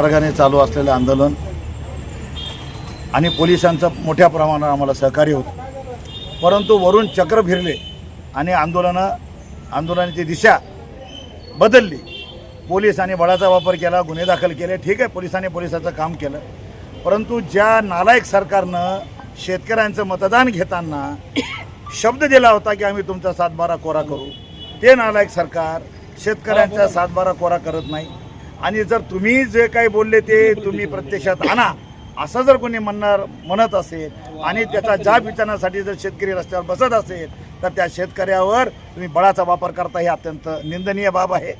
मार्गाने चालू असलेलं आंदोलन आणि पोलिसांचं मोठ्या प्रमाणावर आम्हाला सहकार्य होतं. परंतु वरून चक्र फिरले आणि आंदोलनं आंदोलनाची दिशा बदलली. पोलिसांनी बळाचा वापर केला गुन्हे दाखल केले. ठीक आहे पोलिसांनी पोलिसाचं काम केलं. परंतु ज्या नालायक सरकारनं शेतकऱ्यांचं मतदान घेताना शब्द दिला होता की आम्ही तुमचा सातबारा कोरा करू. ते नालायक सरकार शेतकऱ्यांचा सातबारा कोरा करत नाही. आणि जर तुम्ही जे काही बोलले ते तुम्ही प्रत्यक्षात आणा. असं जर कोणी म्हणणार म्हणत असेल आणि त्याचा जाब विचारण्यासाठी जर शेतकरी रस्त्यावर बसत असेल तर त्या शेतकऱ्यावर तुम्ही बळाचा वापर करता हे अत्यंत निंदनीय बाब आहे.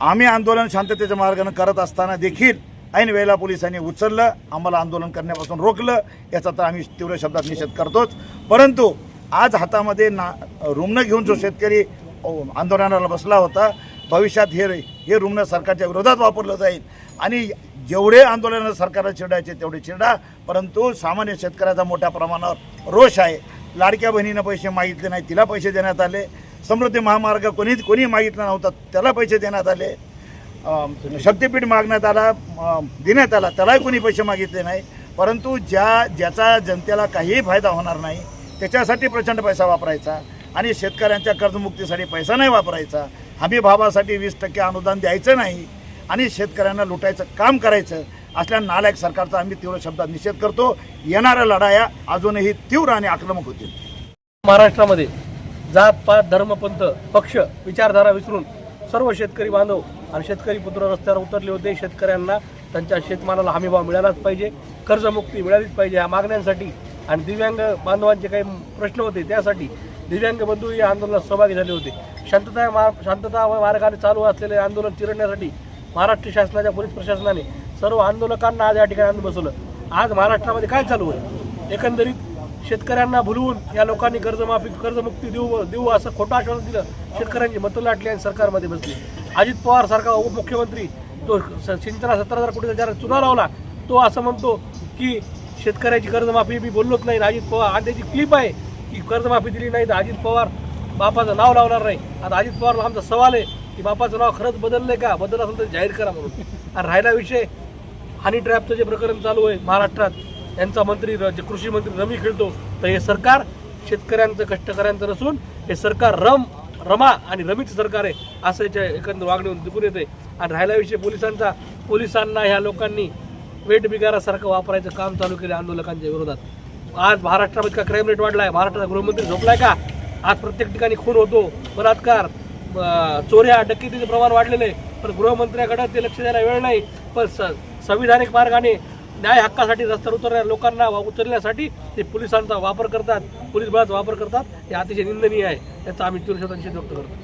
आम्ही आंदोलन शांततेच्या मार्गाने करत असताना देखील ऐन वेळेला पोलिसांनी उचललं आम्हाला आंदोलन करण्यापासून रोखलं याचा तर आम्ही तीव्र शब्दात निषेध करतोच. परंतु आज हातामध्ये ना रुग्ण घेऊन जो शेतकरी आंदोलनाला बसला होता. भविष्यात हे हे रुग्ण सरकारच्या विरोधात वापरलं जाईल. आणि जेवढे आंदोलनं सरकारला चिरडायचे तेवढे चिरडा. परंतु सामान्य शेतकऱ्याचा मोठ्या प्रमाणावर रोष आहे. लाडक्या बहिणीनं पैसे मागितले नाही तिला पैसे देण्यात आले. समृद्धी महामार्ग कोणी कोणी मागितला नव्हता त्याला पैसे देण्यात आले. शक्तीपीठ मागण्यात आला देण्यात आला त्यालाही कोणी पैसे मागितले नाही. परंतु ज्या ज्याचा जनतेला काहीही फायदा होणार नाही त्याच्यासाठी प्रचंड पैसा वापरायचा. आणि शेतकऱ्यांच्या कर्जमुक्तीसाठी पैसा नाही वापरायचा. हमी भावासाठी वीस टक्के अनुदान द्यायचं नाही आणि शेतकऱ्यांना लुटायचं काम करायचं असल्या नालायक सरकारचा आम्ही तीव्र शब्दात निषेध करतो. येणाऱ्या लढाया अजूनही तीव्र आणि आक्रमक होतील. महाराष्ट्रामध्ये जात पात धर्मपंथ पक्ष विचारधारा विसरून सर्व शेतकरी बांधव आणि शेतकरी पुत्र रस्त्यावर उतरले होते. शेतकऱ्यांना त्यांच्या शेतमालाला हमीभाव मिळालाच पाहिजे कर्जमुक्ती मिळालीच पाहिजे या मागण्यांसाठी आणि दिव्यांग बांधवांचे काही प्रश्न होते त्यासाठी दिव्यांग बंधू या आंदोलनात सहभागी झाले होते. शांतता मा शांतता मार्गाने चालू असलेले आंदोलन चिरडण्यासाठी महाराष्ट्र शासनाच्या पोलीस प्रशासनाने सर्व आंदोलकांना आज या ठिकाणी बसवलं. आज महाराष्ट्रामध्ये काय चालू आहे? एकंदरीत शेतकऱ्यांना भुलवून या लोकांनी कर्जमाफी कर्जमुक्ती देऊ देऊ असं खोटं आश्वासन दिलं शेतकऱ्यांची मतं लाटली आणि सरकारमध्ये बसली. अजित पवार सारखा उपमुख्यमंत्री तो स- सिंचना सत्तर हजार कोटीचा ज्याला चुना लावला तो असं म्हणतो की शेतकऱ्याची कर्जमाफी मी बोललोच नाही. अजित पवार आणि त्याची क्लिप आहे. की कर्जमाफी दिली नाही तर अजित पवार बापाचं नाव लावणार नाही. आता अजित पवारला आमचा सवाल आहे की बापाचं नाव खरंच बदललंय का? बदल असेल तर जाहीर करा म्हणून. आणि राहिला विषय हानी ट्रॅपचं जे प्रकरण चालू आहे महाराष्ट्रात यांचा मंत्री जे कृषी मंत्री रमी खेळतो तर हे सरकार शेतकऱ्यांचं कष्टकऱ्यांचं नसून हे सरकार रम रमा आणि रमीचं सरकार आहे असं याच्या एकंदर वागणीवरून दिसून येते आणि राहिला विषय पोलिसांचा पोलिसांना ह्या लोकांनी वेट बिगारासारखं वापरायचं काम चालू केलं आंदोलकांच्या विरोधात. आज महाराष्ट्रामध्ये का क्राईम रेट वाढला आहे महाराष्ट्राचा गृहमंत्री झोपलाय का? आज प्रत्येक ठिकाणी खून होतो. बलात्कार चोऱ्या डकेतीचे प्रमाण वाढलेले. आहे पण गृहमंत्र्याकडे ते लक्ष द्यायला वेळ नाही. पण स- संविधानिक मार्गाने न्याय हक्कासाठी रस्त्यावर उतरणाऱ्या लोकांना उतरण्यासाठी उचलण्यासाठी ते पोलिसांचा वापर करतात. पोलीस बळाचा वापर करतात. हे अतिशय निंदनीय आहे. याचा आम्ही तीव्र शब्दांशी व्यक्त करतो.